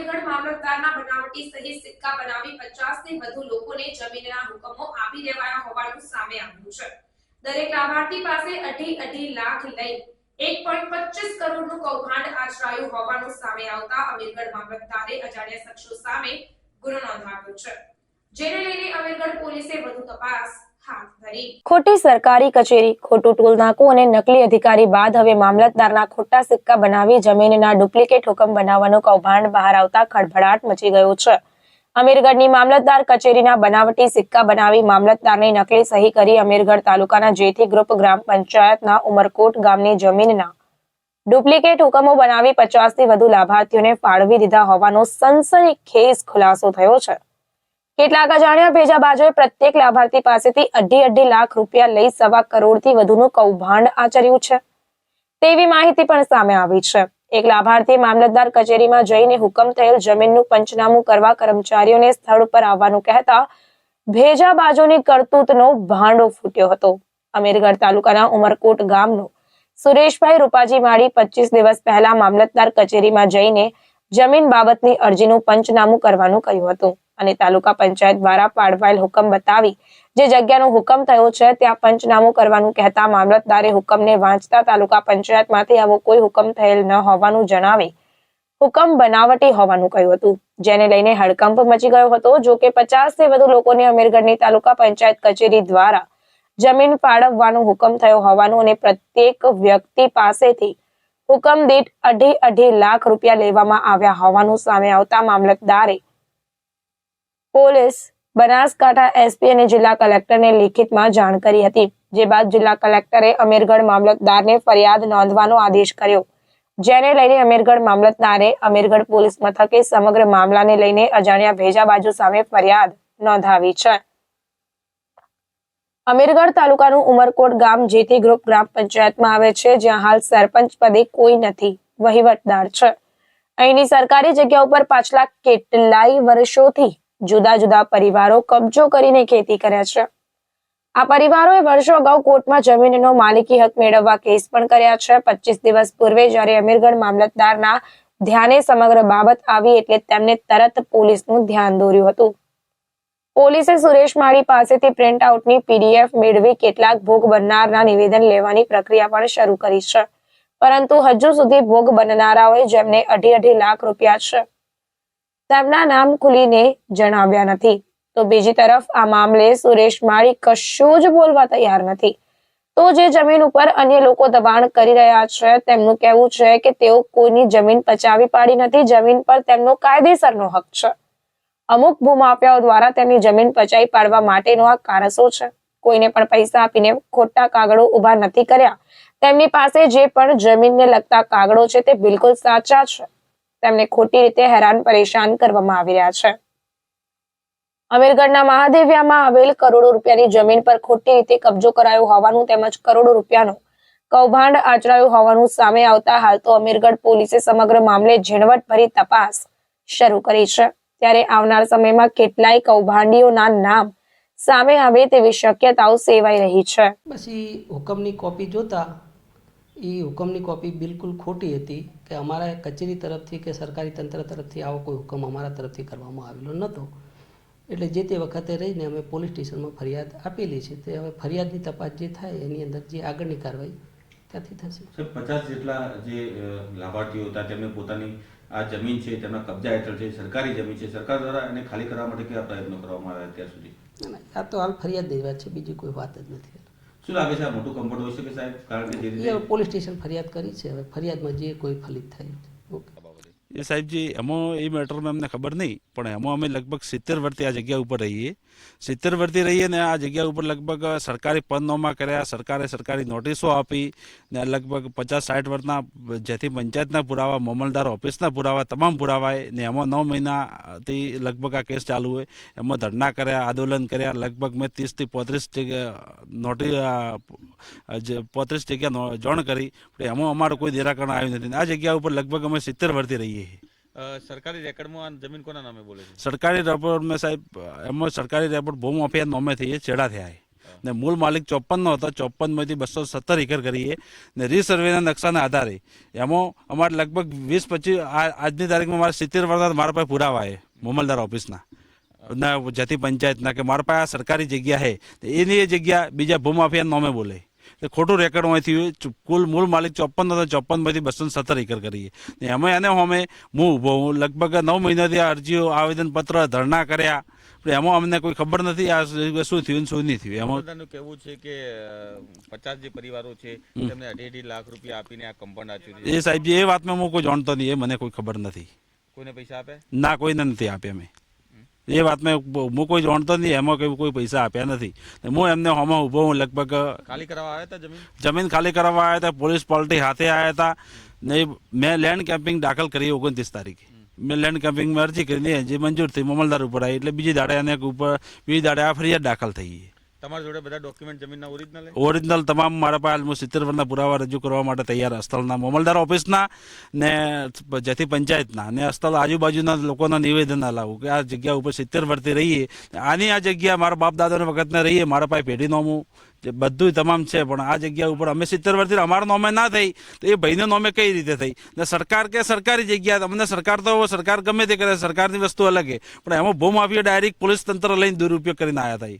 અમીરગઢ મામલતદારના બનાવટી સહિત સિક્કા બનાવી પચાસથી વધુ લોકોને જમીનના હુકમો આપી દેવાયા હોવાનું સામે આવ્યું છે. દરેક લાભાર્થી પાસે અઢી અઢી લાખ લઈ એક પોઈન્ટ પચીસ કરોડનું કૌભાંડ આચરાયું હોવાનું સામે આવતા અમીરગઢ મામલતદારે અજાણ્યા શખ્સો સામે ગુનો નોંધાવ્યો છે. જેને લઈને અમીરગઢ પોલીસે વધુ તપાસ ખોટી સરકારી કચેરી, ખોટું ટોલ અને નકલી અધિકારી બાદ હવે મામલતદારના ખોટા સિક્કા બનાવી જમીનના ડુપ્લિકેટ હુકમ બનાવવાનું કૌભાંડ બહાર આવતા ખળભળાટ મચી ગયો છે. અમીરગઢની મામલતદાર કચેરીના બનાવટી સિક્કા બનાવી મામલતદારની નકલી સહી કરી અમીરગઢ તાલુકાના જેથી ગ્રુપ ગ્રામ પંચાયતના ઉમરકોટ ગામની જમીનના ડુપ્લિકેટ હુકમો બનાવી પચાસથી વધુ લાભાર્થીઓને ફાળવી દીધા હોવાનો સનસનીખેજ ખુલાસો થયો છે. કેટલાક અજાણ્યા ભેજાબાજોએ પ્રત્યેક લાભાર્થી પાસેથી અઢી અઢી લાખ રૂપિયા લઈ સવા કરોડથી વધુનું કૌભાંડ આચર્યું છે. તેવી માહિતી પણ સામે આવી છે. એક લાભાર્થી મામલતદાર કચેરીમાં જઈને હુકમ થયેલ જમીનનું પંચનામું કરવા કર્મચારીઓને સ્થળ પર આવવાનું કહેતા ભેજાબાજોની કરતૂતનો ભાંડો ફૂટ્યો હતો. અમીરગઢ તાલુકાના ઉમરકોટ ગામનો સુરેશભાઈ રૂપાજી માળી પચીસ દિવસ પહેલા મામલતદાર કચેરીમાં જઈને જમીન બાબતની અરજીનું પંચનામું કરવાનું કહ્યું હતું. અને તાલુકા પંચાયત દ્વારા પાડવાયેલ હુકમ બતાવી જે જગ્યાનો હુકમ થયો છે, ત્યાં પંચનામું કરવાનું કહેતા મામલતદારે હુકમને વાંચતા તાલુકા પંચાયતમાંથી આવો કોઈ હુકમ થયેલ ન હોવાનું જણાવી હુકમ બનાવટી હોવાનું કહ્યું હતું. જેને લઈને હડકંપ મચી ગયો હતો. જો કે પચાસથી વધુ લોકોને અમીરગઢની તાલુકા પંચાયત કચેરી દ્વારા જમીન ફાળવવાનો હુકમ થયો હોવાનું અને પ્રત્યેક વ્યક્તિ પાસેથી હુકમ દીઠ અઢી અઢી લાખ રૂપિયા લેવામાં આવ્યા હોવાનું સામે આવતા મામલતદારે પોલીસ બનાસકાંઠા એસપી અને જિલ્લા કલેક્ટરને લેખિતમાં જાણ કરી હતી, જે બાદ જિલ્લા કલેક્ટરે અમીરગઢ મામલતદારને ફરિયાદ નોંધવાનો આદેશ કર્યો. જેને લઈને અમીરગઢ મામલતદારે અમીરગઢ પોલીસ મથકે સમગ્ર મામલાને લઈને અજાણ્યા ભેજાબાજુ સામે ફરિયાદ નોંધાવી છે. અમીરગઢ તાલુકાનું ઉમરકોટ ગામ જેથી ગ્રુપ ગ્રામ પંચાયતમાં આવે છે, જ્યાં હાલ સરપંચ પદે કોઈ નથી, વહીવટદાર છે. અહીંની સરકારી જગ્યા ઉપર પાછલા કેટલાય વર્ષોથી જુદા જુદા પરિવારો કબજો કરીને ખેતી કરે છે. આ પરિવારોએ વર્ષો અગાઉ કોર્ટમાં જમીનનો માલિકી હક મેળવવા કેસ પણ કર્યા છે. પચીસ દિવસ પૂર્વે જ્યારે અમીરગઢ મામલતદારના ધ્યાને સમગ્ર બાબત આવી એટલે તેમને તરત પોલીસનું ધ્યાન દોર્યું હતું. પોલીસે સુરેશ માળી પાસેથી પ્રિન્ટ આઉટની પીડીએફ મેળવી કેટલાક ભોગ બનનારના નિવેદન લેવાની પ્રક્રિયા પણ શરૂ કરી છે. પરંતુ હજુ સુધી ભોગ બનનારાઓએ જેમને અઢી અઢી લાખ રૂપિયા છે તેમના નામ ખુલીને જણાવ્યા નથી. તો બીજી તરફ આ મામલે સુરેશ માળી કશું જ બોલવા તૈયાર નથી. તો જે જમીન ઉપર અન્ય લોકો દબાણ કરી રહ્યા છે, તેમનું કહેવું છે કે તેઓ કોઈની જમીન પચાવી પાડી નથી. જમીન પર તેમનો કાયદેસરનો હક છે. અમુક ભૂમાફિયાઓ દ્વારા તેમની જમીન પચાવી પાડવા માટેનો આ કારસો છે. કોઈને પણ પૈસા આપીને ખોટા કાગળો ઊભા નથી કર્યા. તેમની પાસે જે પણ જમીનને લગતા કાગળો છે તે બિલકુલ સાચા છે. તેમને ખોટી રીતે હેરાન પરેશાન કરવામાં આવી રહ્યા છે. અમીરગઢના મહાદેવિયામાં આવેલ કરોડો રૂપિયાની જમીન પર ખોટી રીતે કબજો કરાયો હોવાનું તેમજ કરોડો રૂપિયાનું કૌભાંડ આચરાયું હોવાનું સામે આવતા હાલ તો અમીરગઢ પોલીસે સમગ્ર મામલે ઝીણવટભરી તપાસ શરૂ કરી છે. ત્યારે આવનાર સમયમાં કેટલાય કૌભાંડીઓના નામ સામે આવે તેવી શક્યતાઓ સેવાઈ રહી છે. પછી હુકમની કોપી જોતા એ હુકમની કોપી બિલકુલ ખોટી હતી કે અમારા કચેરી તરફથી કે સરકારી તંત્ર તરફથી આવો કોઈ હુકમ અમારા તરફથી કરવામાં આવેલો નહોતો. એટલે જે તે વખતે રહીને અમે પોલીસ સ્ટેશનમાં ફરિયાદ આપેલી છે તે હવે ફરિયાદની તપાસ જે થાય એની અંદર જે આગળની કાર્યવાહી ત્યાંથી થશે. પચાસ જેટલા જે લાભાર્થીઓ હતા તેમને પોતાની આ જમીન છે તેમના કબજા હેઠળ છે સરકારી જમીન છે સરકાર દ્વારા એને ખાલી કરવા માટે કયા પ્રયત્નો કરવામાં આવ્યા અત્યાર સુધી? આ તો હાલ ફરિયાદની વાત છે બીજી કોઈ વાત જ નથી. શું લાગે છે મોટું કમ્ફર્ટ હોઈ શકે સાહેબ? કારણ કે પોલીસ સ્ટેશન ફરિયાદ કરી છે. હવે ફરિયાદમાં જે કોઈ ફલિત થાય એ સાહેબજી એમાં એ મેટરમાં અમને ખબર નહીં, પણ એમાં અમે લગભગ સિત્તેર વર્ષથી આ જગ્યા ઉપર રહીએ. સિત્તેર વર્ષથી રહીએ ને આ જગ્યા ઉપર લગભગ સરકારી પદનામા કર્યા, સરકારે સરકારી નોટિસો આપી ને લગભગ પચાસ સાઠ વર્ષના જેથી પંચાયતના પુરાવા મામલદાર ઓફિસના પુરાવા તમામ પુરાવાય ને એમાં નવ મહિનાથી લગભગ આ કેસ ચાલુ હોય. એમાં ધરણા કર્યા, આંદોલન કર્યા, લગભગ મેં ત્રીસથી પોત્રીસ નોટિસ પોત્રીસ જગ્યા જોણ કરી એમાં અમારું કોઈ નિરાકરણ આવ્યું નથી. આ જગ્યા ઉપર લગભગ અમે સિત્તેર વર્ષથી રહીએ. સરકારી રેકર્ડમાં આ જમીન કોના નામે બોલે છે? સરકારી રેપોર્ટ મેં સાહેબ એમાં સરકારી રેપોર્ટ ભૂ માફિયા નોમે થઈએ, ચેડા થયા ને મૂળ માલિક ચોપનનો હતો ચોપનમાંથી બસો સત્તર એકર કરીએ. ને રીસર્વેના નકશાના આધારે એમાં અમારે લગભગ વીસ પચીસ આજની તારીખમાં મારા સિત્તેર વર્ષના મારા પાસે પુરાવા છે મોમલદાર ઓફિસના. ના જતી પંચાયતના, કે મારા પાસે આ સરકારી જગ્યા છે એની એ જગ્યા બીજા ભૂમાફિયા નોમે બોલે. તો ખોટું રેકર્ડ હોયથી ચુ- કુલ મૂળ માલિક ચોપન હતા ચોપનમાંથી બસો સત્તર એકર કરીએ. એમાં એને અમે હું ઊભો હું લગભગ નવ મહિનાથી અરજીઓ આવેદનપત્ર ધરણા કર્યા. એમાં અમને કોઈ ખબર નથી આ શું થયું શું નહીં થયું. એમાં કેવું છે કે પચાસ જે પરિવારો છે તેમને અઢી અઢી લાખ રૂપિયા આપીને આ આપ્યું છે. એ સાહેબ એ વાતમાં હું કોઈ જાણતો નહીં એ મને કોઈ ખબર નથી. કોઈને પૈસા આપે? ના કોઈને નથી આપે મેં એ વાતમાં હું કોઈ જાણતો નથી એમાં કોઈ કોઈ પૈસા આપ્યા નથી. હું એમને હોમાં ઊભો હું લગભગ ખાલી કરાવવા આવ્યા હતા જમીન? જમીન ખાલી કરાવવા આવ્યા હતા પોલીસ પાર્ટી હાથે આવ્યા હતા. ને મેં લેન્ડ કેમ્પિંગ દાખલ કરી ઓગણત્રીસ તારીખે. મેં લેન્ડ કેમ્પિંગમાં અરજી કરીને જે મંજૂર થઈ મામલદાર ઉપર આવી. એટલે બીજી દાડે એને ઉપર બીજી દાડે આ ફરિયાદ દાખલ થઈ. ગઈ તમારા જોડે બધા ડોક્યુમેન્ટ જમીનના ઓરિજિનલ ઓરિજિનલ તમામ મારા પાસે હું સિત્તેર વર્ષના પુરાવા રજૂ કરવા માટે તૈયાર અસ્થળના મામલદાર ઓફિસના ને જેથી પંચાયતના ને અસ્થળ આજુબાજુના લોકોના નિવેદન લાવું કે આ જગ્યા ઉપર સિત્તેર વર્ષથી રહીએ. આની આ જગ્યા મારા બાપ દાદાના વખતને રહીએ, મારા પાસે પેઢી નોમું. જે બધું તમામ છે, પણ આ જગ્યા ઉપર અમે સિત્તેર વર્ષથી અમારા નોમે ના થઈ, તો એ ભાઈને નોમે કઈ રીતે થઈ? ને સરકાર કે સરકારી જગ્યા અમને સરકાર તો સરકાર ગમે તે કરે, સરકારની વસ્તુ અલગ છે પણ એમાં ભૂમાફિયા ડાયરેક્ટ પોલીસ તંત્ર લઈને દુરુપયોગ કરીને આવ્યા એ.